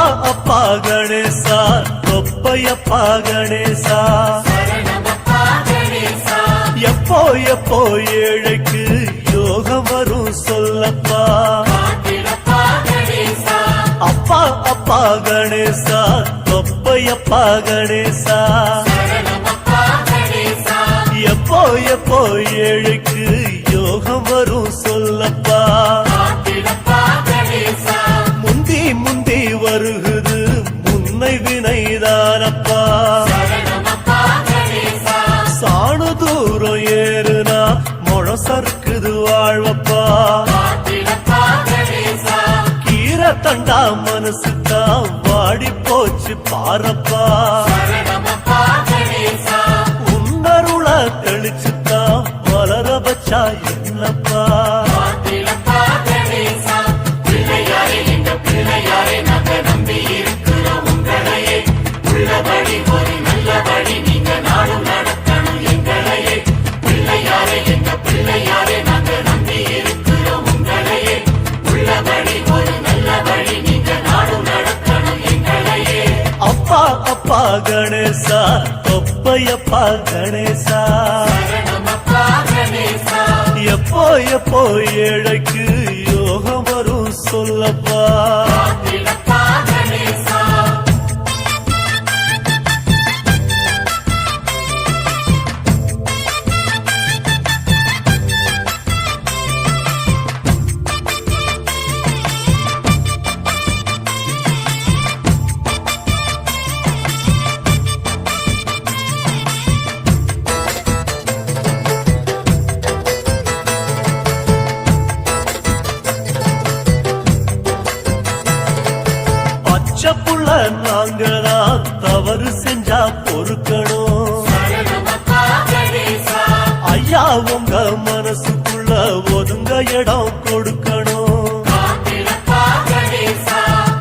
அப்பா கணேசா தொப்பையப்பா கணேசா. எப்போ எப்போ ஏழைக்கு யோகம் வரும் சொல்லப்பா. அப்பா அப்பா கணேசா தொப்பையப்பா கணேசா. மனசுக்கா வாடி போச்சு பாரப்பா. உன்னருள தெளிச்சுத்தா வளர வச்சா அப்பா கணேசா தொப்பையப்பா கணேசா. எப்போ எப்போ ஏழைக்கு யோகம் வரும் சொல்லப்பா. ஐயா உங்க மனசுக்குள்ள ஒதுங்க இடம் கொடுக்கணும்.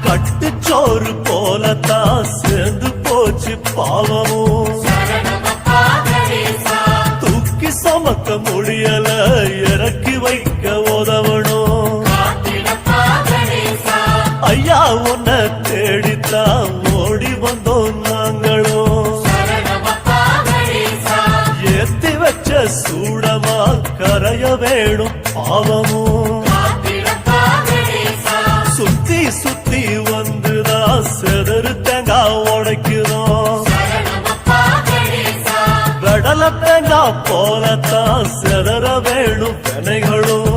கட்டுச்சோறு போலத்தான் சேர்ந்து போச்சு பாவமும். தூக்கி சமக்க முடியல இறக்கி வைக்க உதவணும். ஐயா உன்னை தேடித்தான் ஓடி வந்தோம் சூடமா கரைய வேணும் பாவமும் சுத்தி சுத்தி வந்துதான் செதறு தேங்காய் உடைக்கிறோம் கடல தேங்காய் போலத்தான் செதற வேணும் வினைகளும்.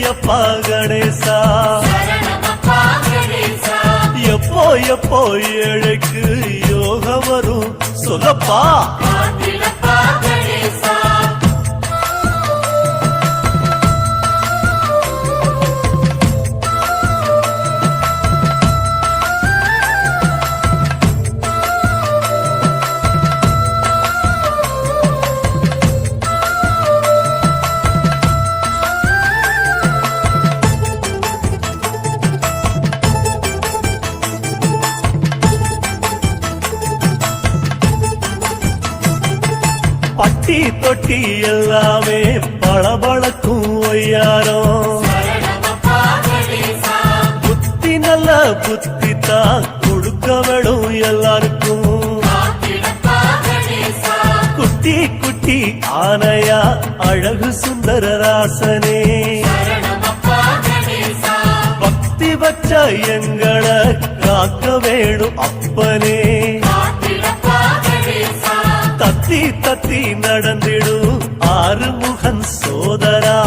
எப்போ கணேசா? எப்போ எப்போ ஏழைக்கு யோக வரும்? சொல்லப்பா. பட்டி தொட்டி எல்லாமே பளபளக்கும் ஒய்யாரம். புத்தி நல்ல புத்தி தான் கொடுக்கவளும் எல்லாருக்கும். குட்டி குட்டி ஆனையா அழகு சுந்தர ராசனே பக்தி பச்ச எங்களை காக்க வேணும் அப்பனே. தத்தி தத்தி நடந்திடும் ஆறுமுகன் சோதரா.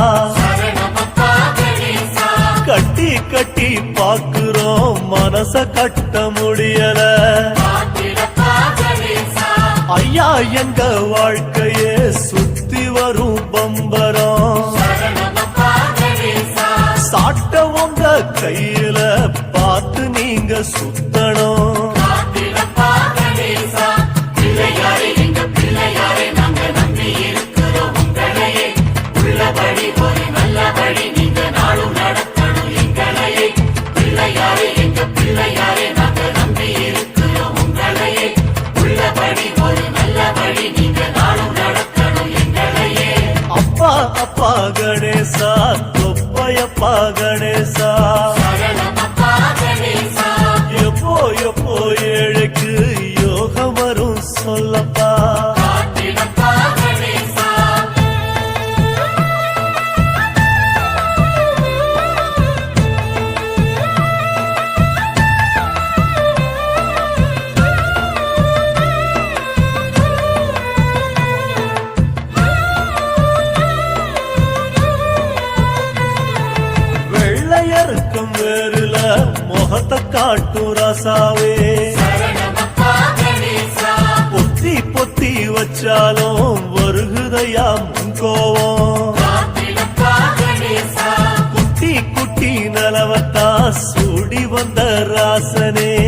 கட்டி கட்டி பாக்குறோம் மனச கட்ட முடியல. ஐயா எங்க வாழ்க்கையே சுத்தி வரும் பம்பரம். சாட்ட உங்க கையில பார்த்து நீங்க சுத்த காட்டும் வேறுல முகத்தை காட்டும் ராசாவே. பொத்தி பொத்தி வச்சாலும் வருகுதையா கோவம். குட்டி குட்டி நலவத்தா சூடி வந்த ராசனே.